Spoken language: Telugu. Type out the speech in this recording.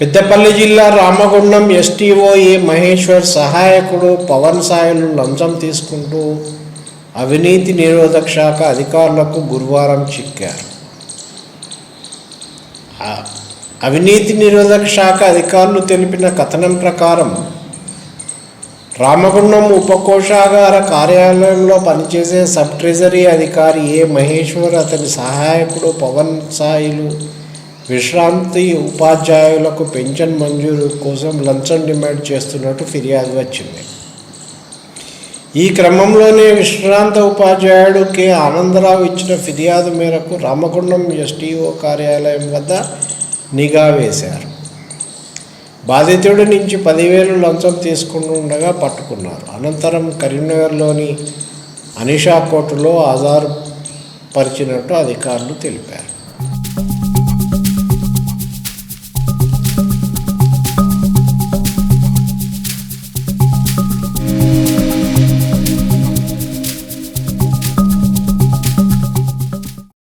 పెద్దపల్లి జిల్లా రామగుండం ఎస్టీఓఏ మహేశ్వర్ సహాయకుడు పవన్ సాయిలు లంచం తీసుకుంటూ అవినీతి నిరోధక శాఖ అధికారులకు గురువారం చిక్కారు. అవినీతి నిరోధక శాఖ అధికారులు తెలిపిన కథనం ప్రకారం రామగుండం ఉపకోశాగార కార్యాలయంలో పనిచేసే సబ్ ట్రెజరీ అధికారి ఏ మహేశ్వర్ అతని సహాయకుడు పవన్ సాయిలు విశ్రాంతి ఉపాధ్యాయులకు పెన్షన్ మంజూరు కోసం లంచం డిమాండ్ చేస్తున్నట్టు ఫిర్యాదు వచ్చింది. ఈ క్రమంలోనే విశ్రాంత ఉపాధ్యాయుడు కె ఆనందరావు ఇచ్చిన ఫిర్యాదు మేరకు రామగుండం ఎస్టీఓ కార్యాలయం వద్ద నిఘా వేశారు. బాధితుడి నుంచి పదివేలు లంచం తీసుకుంటుండగా పట్టుకున్నారు. అనంతరం కరీంనగర్లోని అనిషా కోర్టులో ఆధారపరిచినట్టు అధికారులు తెలిపారు.